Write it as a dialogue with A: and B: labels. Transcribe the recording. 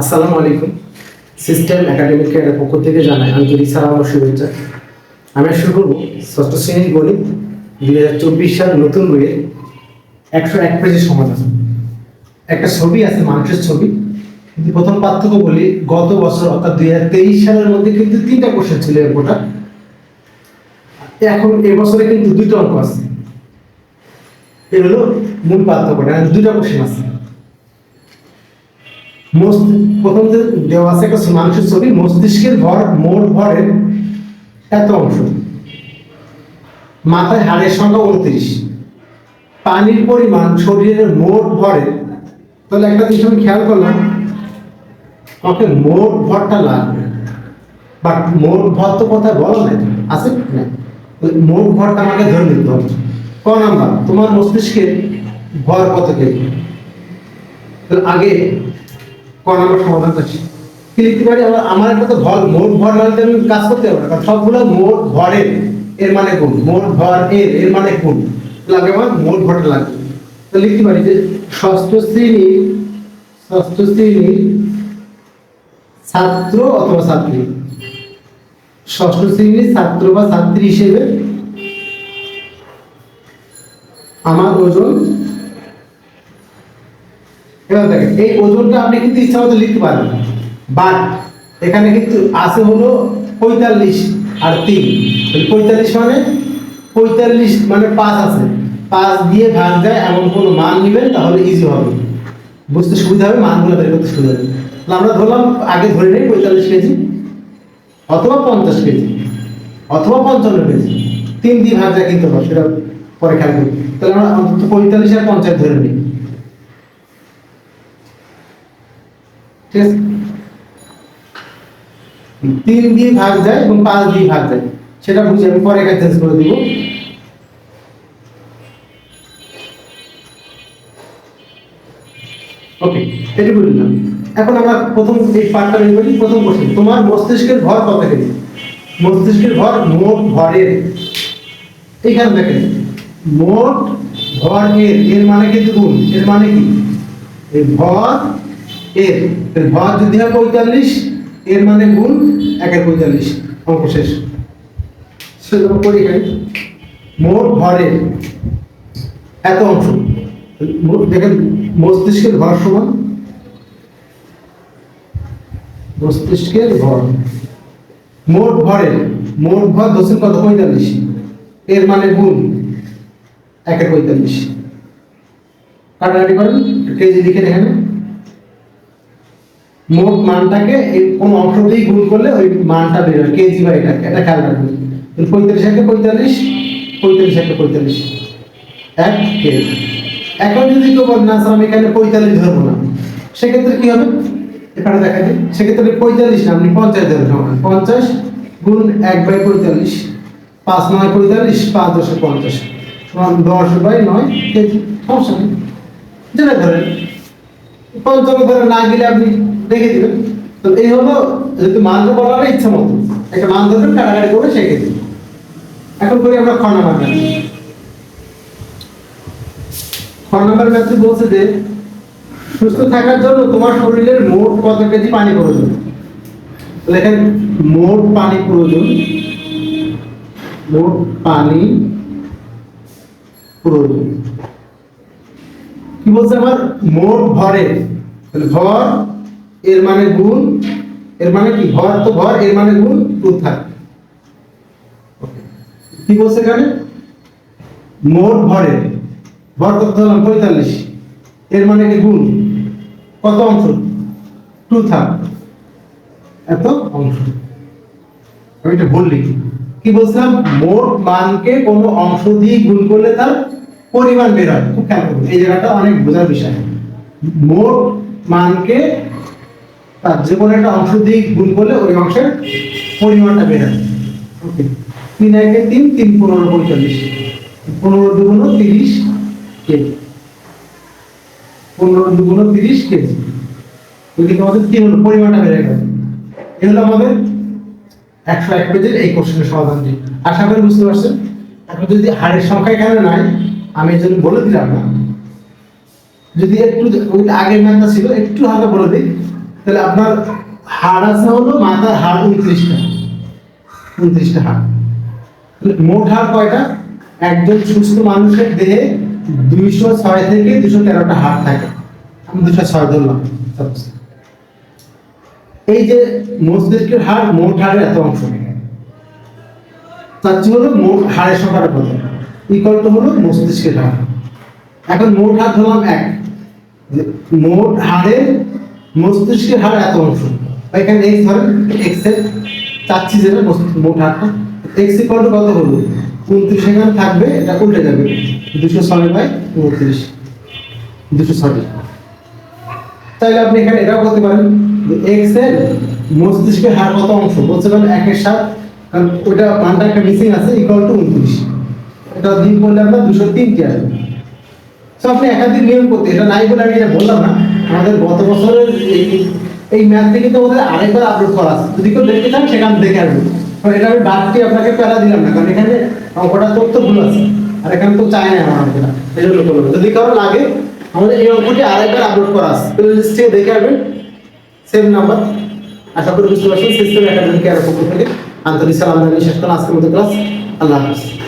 A: আসসালামু আলাইকুম। System academic কেয়ারের পক্ষ থেকে জানাই আন্তরিক সালাম ও শুভেচ্ছা। আমি শুরু করব ষষ্ঠ শ্রেণির গণিত দুই হাজার চব্বিশ সাল নতুন বইয়ের একশো এক পেজের সমাধান। একটা ছবি আছে মানুষের ছবি। কিন্তু প্রথম পার্থক্য বলি, গত বছর, অর্থাৎ দুই হাজার তেইশ সালের মধ্যে কিন্তু তিনটা কোশ্চেন ছিল এরপরটা এখন এবছরে কিন্তু দুটো অঙ্ক আছে। এর হলো মূল পার্থক্যটা দুটো কোশ্চেন আছে। প্রথম যে দেওয়া আছে একটা মানুষের ছবি, মস্তিষ্কের ভর, মোট ভরের এত অংশ। মাথায় হাড়ের সংখ্যা উনত্রিশ। পানির পরিমাণ শরীরের মোট ভরের। তাহলে একটা জিনিস আমি খেয়াল করলাম, আমাকে মোট ভরটা লাগবে। বাট মোট ভর তো কোথায় বলা নাই আছে না? মোট ভরটা আমাকে ধরে নিতে হবে। ক নাম্বার, তোমার মস্তিষ্কের ভর কত কেজি? আগে ক নম্বর সমাধান করছি। কি লিখতে পারি আমার একটা তো ভর মোট ভর লাগলে আমি কাজ করতে পারব না সবগুলো মোট ভরের এর মানে কোন? মোট ভর এর এর মানে কোন? লাগে আমার মোট ভরটা লাগবে। তো লিখতে পারি যে, ষষ্ঠ শ্রেণি, ষষ্ঠ শ্রেণির ছাত্র অথবা ছাত্রী। ষষ্ঠ শ্রেণির ছাত্র বা ছাত্রী হিসেবে আমার ওজন এবার দেখেন, এই ওজনটা আপনি কিন্তু ইচ্ছা মতো লিখতে পারেন বাট এখানে কিন্তু আছে হলো পঁয়তাল্লিশ আর তিন। পঁয়তাল্লিশ মানে পঁয়তাল্লিশ মানে পাঁচ আছে। পাঁচ দিয়ে ভাগ যায়, এমন কোনো মান নেবেন, তাহলে ইজি হবে। বুঝতে সুবিধা হবে, মানগুলো বের করতে সুবিধা হবে। তাহলে আমরা ধরলাম, আগে ধরে নেই, পঁয়তাল্লিশ কেজি। অথবা পঞ্চাশ কেজি। অথবা পঞ্চান্ন কেজি। তিন দিয়ে ভাগ যায় কিন্তু সেটা পরে খেয়াল করি তাহলে আমরা অন্তত পঁয়তাল্লিশ আর পঞ্চাশ ধরে নিই। তিন দিয়ে ভাগ যায় এবং পাঁচ দিয়ে ভাগ যায়। সেটা বুঝে আমি পরে চেঞ্জ করে দিব। ওকে এটা বুঝলাম। এখন আমরা প্রথম এই পার্টটা বের করি। প্রথম কোশ্চেন তোমার মস্তিষ্কের ভর কত কেজি? মস্তিষ্কের ভর মোট ভরের। এইখানে দেখেন, মোট ভর এর মানে কিন্তু গুণ, এর মানে কি? এই ভর এর ভর যদি হয় পঁয়তাল্লিশ, এর মানে গুণ একের পঁয়তাল্লিশ। অঙ্ক শেষ। করি মোট ভরের এত অংশ। দেখেন, মস্তিষ্কের ভর সমান। মস্তিষ্কের ভর। মোট ভরের মোট ভর দশের কত? পঁয়তাল্লিশ। এর মানে গুণ একের পঁয়তাল্লিশ। কাটাকাটি করেন কেজি লিখে এখানে মোট মানটাকে কোন অংশ দিয়ে গুণ করলে ওই মানটা বেরোয় কেজি বা এটা এটা খেয়াল রাখবেন। পঁয়তাল্লিশ একে পঁয়তাল্লিশ পঁয়তাল্লিশ একে পঁয়তাল্লিশ, এক কেজি। এখন যদি কেউ বলেন না স্যার, আমি এখানে পঁয়তাল্লিশ ধরবো না। সেক্ষেত্রে কি হবে? এখানে দেখা যায়, সেক্ষেত্রে পঁয়তাল্লিশ না, আপনি পঞ্চাশ ধরবেন পঞ্চাশ গুণ এক বাই পঁয়তাল্লিশ, পাঁচ নয় পঁয়তাল্লিশ, পাঁচ দশে পঞ্চাশ। সমান দশ বাই নয় কেজি। সমস্যা নেই। যেটা ধরেন পঞ্চম ধরে না গেলে আপনি দেখে দিবেন তো এই হলো যদি মান বলা হয় ইচ্ছা মতো, একটা মান ধরবেন কাটাকাটি করে শিখে দিবেন এখন করি আমরা খ নাম্বার ম্যাথ খ নাম্বার ম্যাথে বলছে যে, সুস্থ থাকার জন্য তোমার শরীরের মোট কত কেজি পানি প্রয়োজন? লেখেন, মোট পানি প্রয়োজন, মোট পানি প্রয়োজন। কি বলছে আমার? মোট ভরে। ভর এর মানে গুণ, এর মানে কি? ভর তো ভর, এর মানে গুণ টু থাকে। কি বলছে এখানে? মোট ভরে ভর কত ধরলাম? পঁয়তাল্লিশ। এর মানে কি গুণ? কত অংশ? টু থাক। এত অংশ। আমি এটা বললি কি বলছিলাম? মোট মানকে কোনো অংশ দিয়ে গুণ করলে তার পরিমাণ বের হয়। খুব খেয়াল করুন, এই জায়গাটা অনেক বোঝার বিষয়। মোট মানকে তার কোনো একটা অংশ দিয়ে গুণ করলে ওই অংশের পরিমাণটা হয় ওকে তিন একে তিন তিন পনেরো পঁয়তাল্লিশ। পনেরো দুগুণ তিরিশ কেজি। পনেরো দুগুণ তিরিশ কেজি। ওইদিকে আমাদের কি হলো, পরিমাণটা বেড়ে গেল। এই হলো আমাদের একশো এক পেজের এই কোশ্চেনের সমাধান সমাধানটি আশা করি বুঝতে পারছেন? এখন যদি হাড়ের সংখ্যা এখানে নাই, আমি এই বলে দিলাম না। যদি একটু আগের ম্যাথটা ছিল, একটু হালকা বলে দিই। তাহলে আপনার হাড় আছে হলো মাথার হাড় উনত্রিশটা। উনত্রিশটা হাড়। মোট হাড় কয়টা? একজন সুস্থ মানুষের দেহে দুইশো ছয় থেকে দুশো তেরোটা হাড় থাকে। আমি দুশো ছয় ধরলাম এই যে মস্তিষ্কের হাড়, মোট হাড়ের এত অংশ। তার চেয়ে হলো মোট হাড়ের সংখ্যাটা কত? ইকুয়াল টু হলো মস্তিষ্কের হাড়। এখন মোট হাড় ধরলাম এক। মোট হাড়ের মস্তিষ্কের হার এত অংশ। এখানে এক্স ধরেন এক্সের চাচ্ছি যেটা মোট হাড়টা এক্স ইকুয়াল কত হলো? উনত্রিশ। এখানে থাকবে, এটা উল্টে যাবে। দুশো ছয় বাই উনত্রিশ। দুশো ছয়। তাহলে আপনি এখানে এটাও করতে পারেন এক্সের মস্তিষ্কের হার কত অংশ? বলতে পারেন একের সাত। কারণ ওটা মানটা একটা মিসিং আছে ইকুয়াল টু উনত্রিশ। এটা দিন করলে আপনার দুশো তিনটি আসবে। তো আপনি একাধিক নিয়ম করতে এটা নাই বলে আমি এটা বললাম না। আমাদের গত বছরের এই এই ম্যাথটি কিন্তু আমাদের আরেকবার আপলোড করা আছে। যদি কেউ দেখতে চান সেখানে দেখে আসবেন কারণ এটা আমি বাদটি আপনাকে প্যারা দিলাম না, কারণ এখানে অঙ্কটা তথ্য ভুল আছে। আর এখানে তো চায় না আমার এই জন্য যদি কারও লাগে, আমাদের এই অঙ্কটি আরেকবার আপলোড করা আছে। থেকে দেখে আসবেন। সেম নাম্বার আশা করি বুঝতে পারছেন সিস্টেম একাডেমিক এর পক্ষ থেকে। আন্তরিক সালাম জানিয়ে শেষ করা আজকের মতো ক্লাস আল্লাহ হাফিজ।